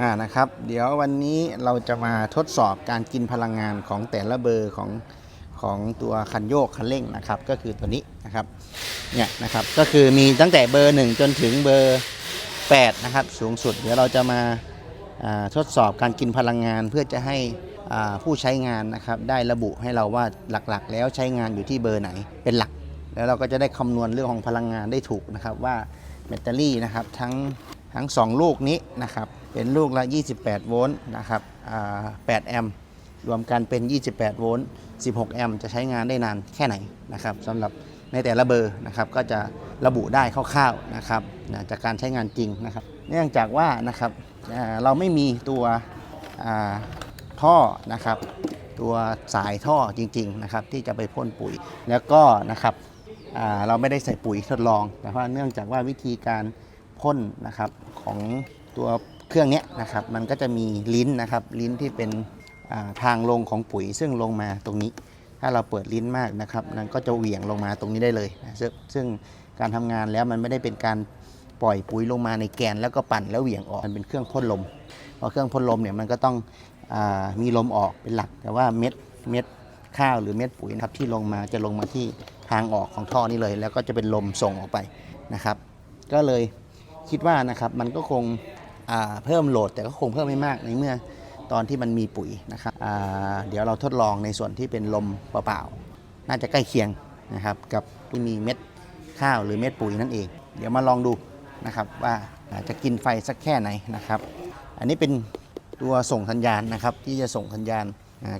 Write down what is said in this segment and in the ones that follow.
อ่านะครับ เดี๋ยววันนี้เราจะมาทดสอบการกินพลังงานของแต่ละเบอร์ของของตัวคันโยกคันเร่งนะครับ ก็คือตัวนี้นะครับเนี่ยนะครับก็คือมีตั้งแต่เบอร์ 1 จนถึงเบอร์8นะครับสูงสุด เดี๋ยวเราจะมาทดสอบการกินพลังงานเพื่อจะให้ผู้ใช้งานนะครับได้ระบุให้เราว่าหลักๆ แล้วใช้งานอยู่ที่เบอร์ไหนเป็นหลัก แล้วเราก็จะได้คำนวณเรื่องของพลังงานได้ถูกนะครับว่าแบตเตอรี่นะครับทั้ง ทั้ง 2 ลูกนี้นะครับเป็นลูกละ 28 โวลต์นะครับ8แอมป์รวมกันเป็น 28 โวลต์ 16 แอมป์จะใช้งานได้นานแค่ไหนนะครับสำหรับในแต่ละเบอร์นะครับก็จะระบุได้คร่าวๆนะครับจากการใช้งานจริงนะครับ เนื่องจากว่านะครับเราไม่มีตัวท่อนะครับตัวสายท่อจริงๆนะครับที่จะไปพ่นปุ๋ยแล้วก็นะครับเราไม่ได้ใส่ปุ๋ยทดลอง แต่ว่าเนื่องจากว่าวิธีการ พ่นนะครับของตัวเครื่องนี้นะครับ มันก็จะมีลิ้นนะครับ ลิ้นที่เป็นทางลงของปุ๋ยซึ่งลงมาตรงนี้ ถ้าเราเปิดลิ้นมากนะครับมันก็จะเหวี่ยงลงมาตรงนี้ได้เลยนะซึ่งการทำงานแล้วมันไม่ได้เป็นการปล่อยปุ๋ยลงมาในแกนแล้วก็ปั่นแล้วเหวี่ยงออกมันเป็นเครื่องพ่นลมพอเครื่องพ่นลมเนี่ยมันก็ต้องอมีลมออกเป็นหลัก แต่ว่าเม็ดเม็ดข้าวหรือเม็ดปุ๋ยนะครับที่ลงมาจะลงมาที่ทางออกของท่อนี้เลย แล้วก็จะเป็นลมส่งออกไปนะครับ ก็เลย คิดว่านะครับมันก็คงเพิ่มโหลด แต่ก็คงเพิ่มไม่มากในเมื่อตอนที่มันมีปุ๋ยนะครับเดี๋ยวเราทดลองในส่วนที่เป็นลมเปล่าๆน่าจะใกล้เคียงนะครับกับที่มีเม็ดข้าวหรือเม็ดปุ๋ยนั่นเอง เดี๋ยวมาลองดูนะครับว่าจะกินไฟสักแค่ไหนนะครับ อันนี้เป็นตัวส่งสัญญาณนะครับที่จะส่งสัญญาณ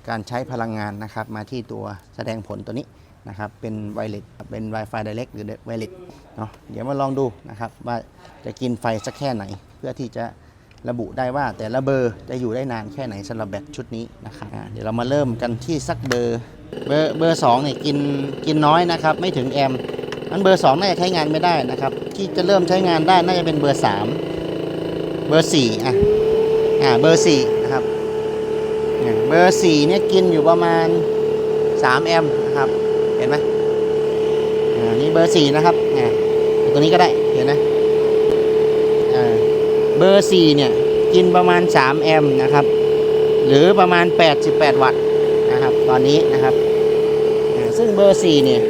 การใช้พลังงานนะครับมาที่ตัวแสดงผลตัวนี้ นะครับ เป็นไวเลสเป็น Wi-Fi Direct หรือไวเลสเนาะเดี๋ยวมาลองดูนะครับ ว่าจะกินไฟสักแค่ไหน เพื่อที่จะระบุได้ว่าแต่ละเบอร์จะอยู่ได้นานแค่ไหนสำหรับแบตชุดนี้นะครับเดี๋ยวเรามาเริ่มกันที่สักเบอร์เบอร์เบอร์สองเนี่ยกินกินน้อยนะครับ ไม่ถึงแอมป์นั้นเบอร์สองน่าจะใช้งานไม่ได้นะครับ ที่จะเริ่มใช้งานได้น่าจะเป็นเบอร์สามเบอร์สี่อะอ่าเบอร์สี่นะครับเบอร์สี่เนี่ยกินอยู่ประมาณ 3 แอมป์นะครับ อ่านี่เบอร์สี่นะครับอ่าตัวนี้ก็ได้เห็นไหมอ่าเบอร์สี่เนี่ยกินประมาณ 3 แอมป์นะครับ หรือประมาณ 88 วัตต์นะครับ ตอนนี้นะครับ ซึ่งเบอร์สี่เนี่ย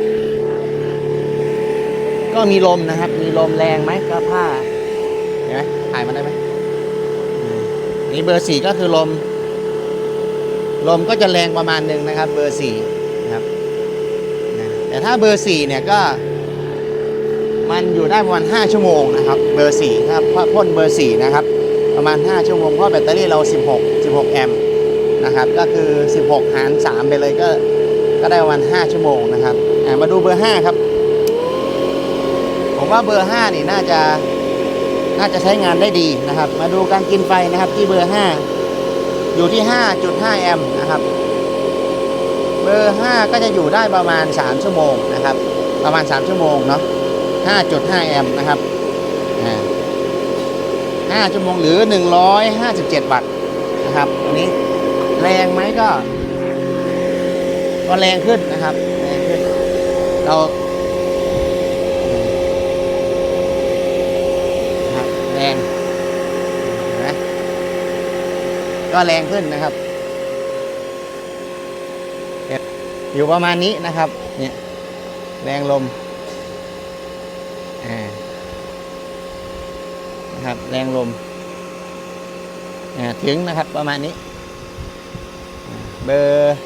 ก็มีลมนะครับ มีลมแรงไหมก็ผ้าเห็นไหมถ่ายมาได้ไหมนี่เบอร์สี่ก็คือลม ลมก็จะแรงประมาณหนึ่งนะครับ เบอร์สี่ แต่ถ้าเบอร์สี่เนี่ยก็มันอยู่ได้ประมาณ 5 ชั่วโมงนะครับ เบอร์สี่ถ้าพ่นเบอร์สี่นะครับ ประมาณ 5 ชั่วโมง เพราะแบตเตอรี่เรา 16 16 แอมป์นะครับ ก็คือ 16 หาร 3 ไปเลยก็ ก็ได้ประมาณ 5 ชั่วโมงนะครับ มาดูเบอร์ 5 ครับ ผมว่าเบอร์ 5 นี่น่าจะ น่าจะใช้งานได้ดีนะครับ มาดูการกินไฟนะครับที่เบอร์ 5 อยู่ที่ 5.5 แอมป์นะครับ เบอร์ 5 ก็จะอยู่ได้ประมาณ 3 ชั่วโมงนะครับ ประมาณ 3 ชั่วโมงเนาะ 5.5 แอมป์นะครับอ่า5ชั่วโมงหรือ 157 วัตต์นะครับอันนี้แรงไหมก็ ก็แรงขึ้นนะครับ แรงขึ้น เราแรงนไหมก็แรงขึ้นนะครับเนี่ย อยู่ประมาณนี้นะครับเนี่ยแรงลมอ่านะครับแรงลมอ่าถึงนะครับประมาณนี้ เบอร์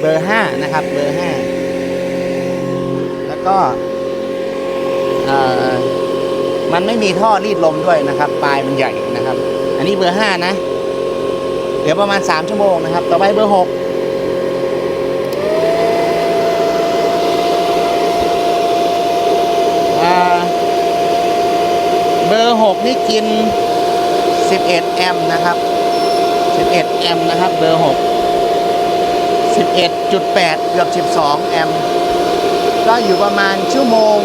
เบอร์ห้านะครับเบอร์ห้าแล้วก็มันไม่มีท่อรีดลมด้วยนะครับปลายมันใหญ่นะครับ อันนี้เบอร์5นะ เดี๋ยวประมาณ3ชั่วโมงนะครับ ต่อไปเบอร์6อ่า เบอร์ 6 นี่กิน 11 แอมป์นะครับ 11 แอมป์นะครับ เบอร์ 6 11.8 เกือบ 12 แอมป์ก็อยู่ประมาณชั่วโมง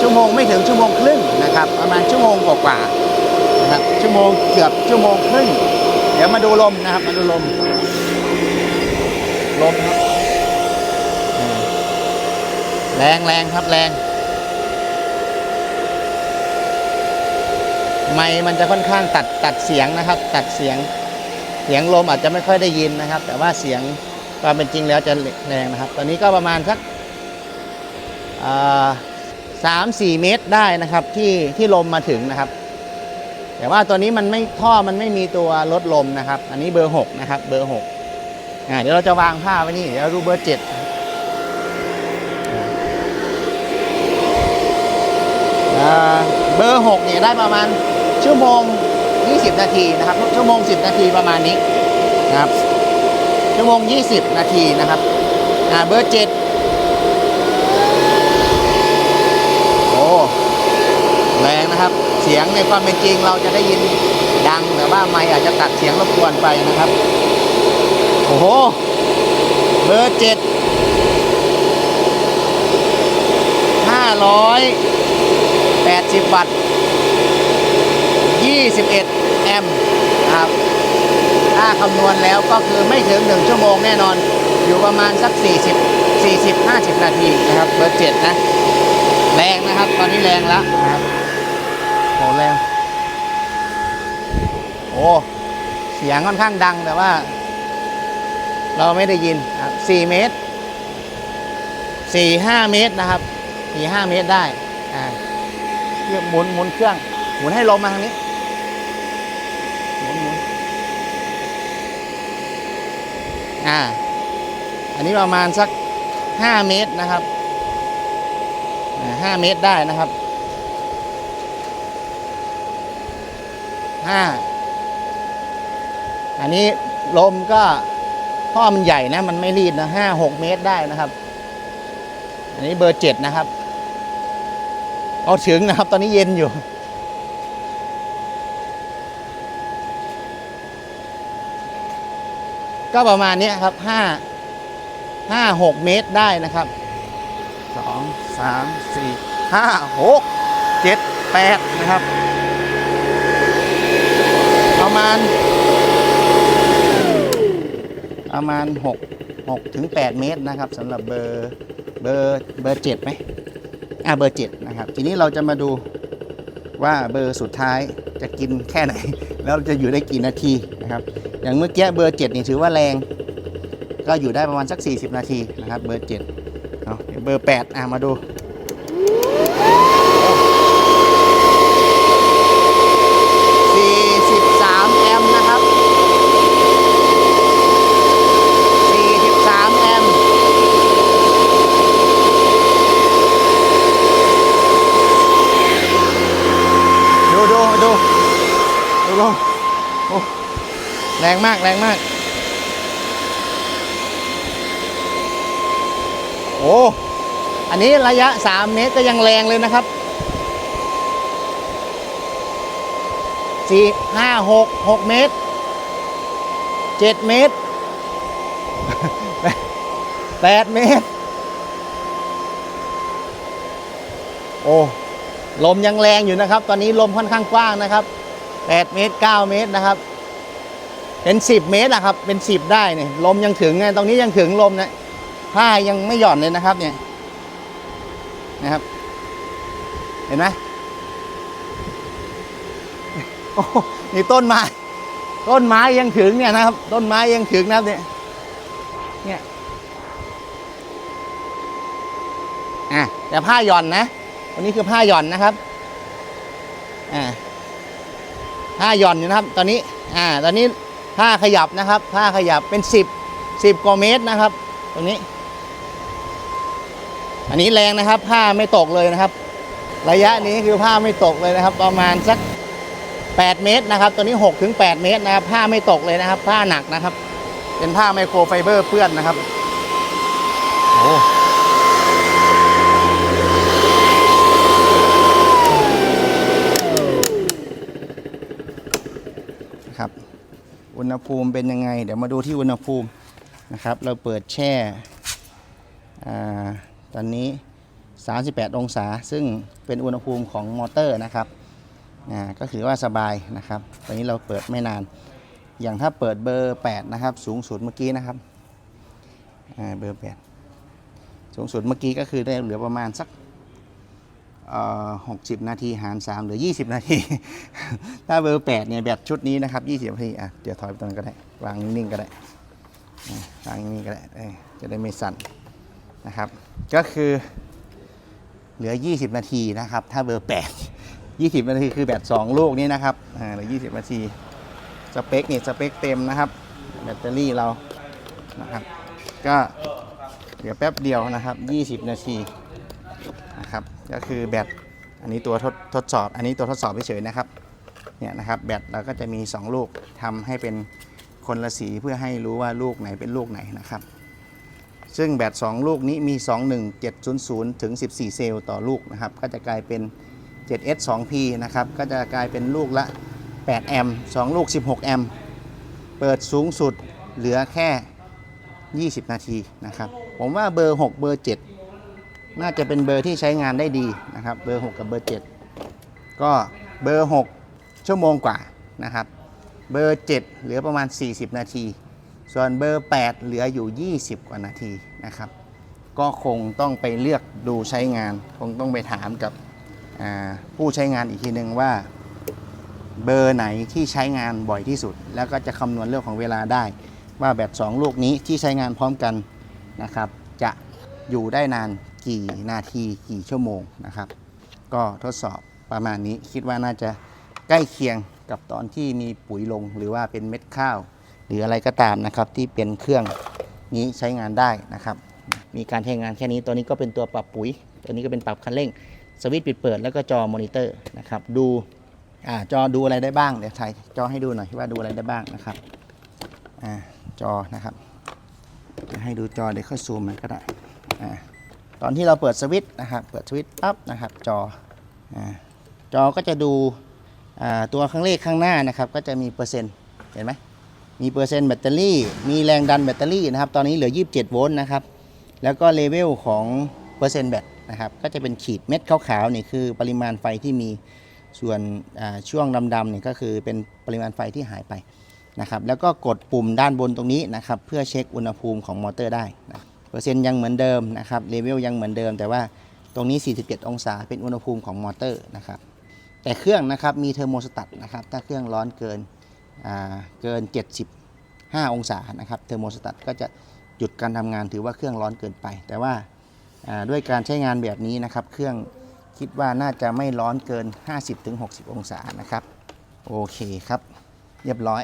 ชั่วโมงไม่ถึงชั่วโมงครึ่งนะครับ ประมาณชั่วโมงกว่าๆนะครับ ชั่วโมงเกือบชั่วโมงครึ่ง เดี๋ยวมาดูลมนะครับ มาดูลม ลมครับอืมแรงแรงครับแรง ไมค์มันจะค่อนข้างตัดตัดเสียงนะครับ ตัดเสียงเสียงลมอาจจะไม่ค่อยได้ยินนะครับ แต่ว่าเสียงความเป็นจริงแล้วจะแรงนะครับ ตอนนี้ก็ประมาณสักสามสี่เมตรได้นะครับที่ที่ลมมาถึงนะครับ แต่ว่าตัวนี้มันไม่ท่อมันไม่มีตัวลดลมนะครับ อันนี้เบอร์หกนะครับเบอร์หกอ่าเดี๋ยวเราจะวางผ้าไว้นี่เดี๋ยวดูเบอร์เจ็ดเบอร์หกเนี่ยได้ประมาณ ชั่วโมง 20 นาทีนะครับ ชั่วโมง 10 นาทีประมาณนี้นะครับ ชั่วโมง 20 นาทีนะครับอ่าเบอร์เจ็ดโอ้แรงนะครับ เสียงในความเป็นจริงเราจะได้ยินดังแต่ว่าไมค์อาจจะตัดเสียงรบกวนไปนะครับ โอ้โห เบอร์เจ็ดห้าร้อยแปดสิบวัตต์ 21 แอมป์นะครับ ถ้าคำนวณแล้วก็คือไม่ถึง 1 ชั่วโมงแน่นอน อยู่ประมาณสัก 40 40 50 นาทีนะครับ เบอร์เจ็ดนะ แรงนะครับ ตอนนี้แรงแล้วนะครับโหแรงโอ้เสียงค่อนข้างดังแต่ว่า เราไม่ได้ยินครับ4เมตร 4 5 เมตรนะครับ 4 5 เมตรได้อ่าเครื่องหมุนหมุนเครื่อง หมุนให้ลมมาทางนี้ หมุนหมุน อ่า อันนี้ประมาณสัก 5 เมตรนะครับอ่า5เมตรได้นะครับ 5 อันนี้ลมก็ท่อมันใหญ่นะ มันไม่รีดนะ5 6เมตรได้นะครับ อันนี้เบอร์7นะครับ เอาถึงนะครับ ตอนนี้เย็นอยู่ ก็ประมาณนี้ครับห้าห้าหกเมตรได้นะครับสองสามสี่ห้าหกเจ็ดแปดนะครับ ประมาณ ประมาณหกหกถึงแปดเมตรนะครับสำหรับเบอร์เบอร์เบอร์เจ็ดไหมอ่าเบอร์เจ็ดนะครับ ทีนี้เราจะมาดูว่าเบอร์สุดท้ายจะกินแค่ไหน แล้วจะอยู่ได้กี่นาทีนะครับ อย่างเมื่อกี้เบอร์ 7 นี่ถือว่าแรง ก็อยู่ได้ประมาณสัก 40 นาทีนะครับ เบอร์7เอาเดี๋ยวเบอร์ 8 อะ มาดู43แอมป์นะครับ43แอมป์ดูดูดูดูดูโอ้ แรงมากแรงมาก โอ้ อันนี้ระยะ 3 เมตรก็ยังแรงเลยนะครับสี่ห้าหกหกเมตรเจ็ดเมตรแปดเมตร โอ้ลมยังแรงอยู่นะครับ ตอนนี้ลมค่อนข้างกว้างนะครับ8เมตร9เมตรนะครับ เป็น10เมตรอะครับ เป็น10ได้เนี่ยลมยังถึงไงตรงนี้ยังถึงลมนะผ้ายังไม่หย่อนเลยนะครับ เนี่ยนะครับ เห็นไหมโอ้โหนี่ต้นไม้ต้นไม้ยังถึงเนี่ยนะครับ ต้นไม้ยังถึงนะครับเนี่ยเนี่ยอะแต่ผ้าหย่อนนะตัวนี้คือผ้าหย่อนนะครับอ่าผ้าหย่อนอยู่นะครับ ตอนนี้ อ่า ตอนนี้ ผ้าขยับนะครับ ผ้าขยับเป็นสิบสิบกว่าเมตรนะครับ ตรงนี้ อันนี้แรงนะครับ ผ้าไม่ตกเลยนะครับ ระยะนี้คือผ้าไม่ตกเลยนะครับ ประมาณสัก 8 เมตรนะครับ ตัวนี้6ถึง8เมตรนะครับ ผ้าไม่ตกเลยนะครับ ผ้าหนักนะครับ เป็นผ้าไมโครไฟเบอร์เปื้อนนะครับโอ้ ครับ อุณหภูมิเป็นยังไง เดี๋ยวมาดูที่อุณหภูมินะครับ เราเปิดแช่ตอนนี้ 38 องศา ซึ่งเป็นอุณหภูมิของมอเตอร์นะครับก็ถือว่าสบายนะครับ ตอนนี้เราเปิดไม่นาน อย่างถ้าเปิดเบอร์ 8 นะครับ สูงสุดเมื่อกี้นะครับเบอร์ 8 สูงสุดเมื่อกี้ก็คือได้เหลือประมาณสัก 60นาทีหาร3หรือ20นาที ถ้าเบอร์8เนี่ยแบตชุดนี้นะครับ20นาทีอะเดี๋ยวถอยไปตรงนั้นก็ได้วางนิ่งๆก็ได้อะวางนิ่งๆก็ได้จะได้ไม่สั่นนะครับ ก็คือเหลือ 20 นาทีนะครับ ถ้าเบอร์ 8 20 นาทีคือแบต2ลูกนี้นะครับอ่าเหลือ 20 นาที สเปคเนี่ยสเปคเต็มนะครับ แบตเตอรี่เรานะครับ ก็เหลือแป๊บเดียวนะครับ 20 นาที นะครับ ก็คือแบตอันนี้ตัวทดทดสอบ อันนี้ตัวทดสอบเฉยๆนะครับเนี่ยนะครับแบตเราก็จะมี 2 ลูกทำให้เป็นคนละสีเพื่อให้รู้ว่าลูกไหนเป็นลูกไหนนะครับ ซึ่งแบต2ลูกนี้มี 21700 ถึง 14 เซลล์ต่อลูกนะครับ ก็จะกลายเป็น 7S 2P นะครับ ก็จะกลายเป็นลูกละ 8 แอมป์2ลูก 16 แอมป์เปิดสูงสุดเหลือแค่ 20 นาทีนะครับ ผมว่าเบอร์ 6 เบอร์ 7 น่าจะเป็นเบอร์ที่ใช้งานได้ดีนะครับเบอร์ 6 กับเบอร์ 7 ก็เบอร์ 6 ชั่วโมงกว่านะครับเบอร์ 7 เหลือประมาณ 40 นาที ส่วนเบอร์ 8 เหลืออยู่ 20 กว่านาทีนะครับ ก็คงต้องไปเลือกดูใช้งาน คงต้องไปถามกับผู้ใช้งานอีกทีหนึ่งว่าเบอร์ไหนที่ใช้งานบ่อยที่สุด แล้วก็จะคำนวณเรื่องของเวลาได้ ว่าแบต2ลูกนี้ที่ใช้งานพร้อมกันนะครับ จะอยู่ได้นาน กี่นาทีกี่ชั่วโมงนะครับ ก็ทดสอบประมาณนี้คิดว่าน่าจะใกล้เคียงกับตอนที่มีปุ๋ยลงหรือว่าเป็นเม็ดข้าว หรืออะไรก็ตามนะครับ ที่เป็นเครื่องนี้ใช้งานได้นะครับ มีการใช้งานแค่นี้ตัวนี้ก็เป็นตัวปรับปุ๋ย ตัวนี้ก็เป็นปรับคันเร่ง สวิตช์ปิดเปิด แล้วก็จอมอนิเตอร์นะครับ ดูอ่าจอดูอะไรได้บ้างเดี๋ยวถ่ายจอให้ดูหน่อยว่าดูอะไรได้บ้างนะครับอ่าจอนะครับ ให้ดูจอเดี๋ยวค่อยซูมมันก็ได้อ่า อนที่เราเปิดสวิตช์นะครับ เปิดสวิตช์ปั๊บนะครับ จออ่าจอก็จะดูอ่าตัวข้างเลขข้างหน้านะครับ ก็จะมีเปอร์เซ็นต์เห็นไหมมีเปอร์เซ็นต์แบตเตอรี่ มีแรงดันแบตเตอรี่นะครับ ตอนนี้เหลือ 27 โวลต์นะครับ แล้วก็เลเวลของเปอร์เซ็นต์แบตนะครับ ก็จะเป็นขีดเม็ดขาวๆนี่คือปริมาณไฟที่มี ส่วนอ่าช่วงดำๆนี่ก็คือเป็นปริมาณไฟที่หายไปนะครับ แล้วก็กดปุ่มด้านบนตรงนี้นะครับ เพื่อเช็คอุณหภูมิของมอเตอร์ได้นะเปอร์เซ็นต์ยังเหมือนเดิมนะครับเลเวลยังเหมือนเดิม แต่ว่าตรงนี้ 47 องศาเป็นอุณหภูมิของมอเตอร์นะครับแต่เครื่องนะครับมีเทอร์โมสตัตนะครับถ้าเครื่องร้อนเกินเกิน 75 องศานะครับเทอร์โมสตัตก็จะหยุดการทำงานถือว่าเครื่องร้อนเกินไป แต่ว่าด้วยการใช้งานแบบนี้นะครับเครื่องคิดว่าน่าจะไม่ร้อนเกิน 50-60 องศานะครับโอเคครับ เรียบร้อย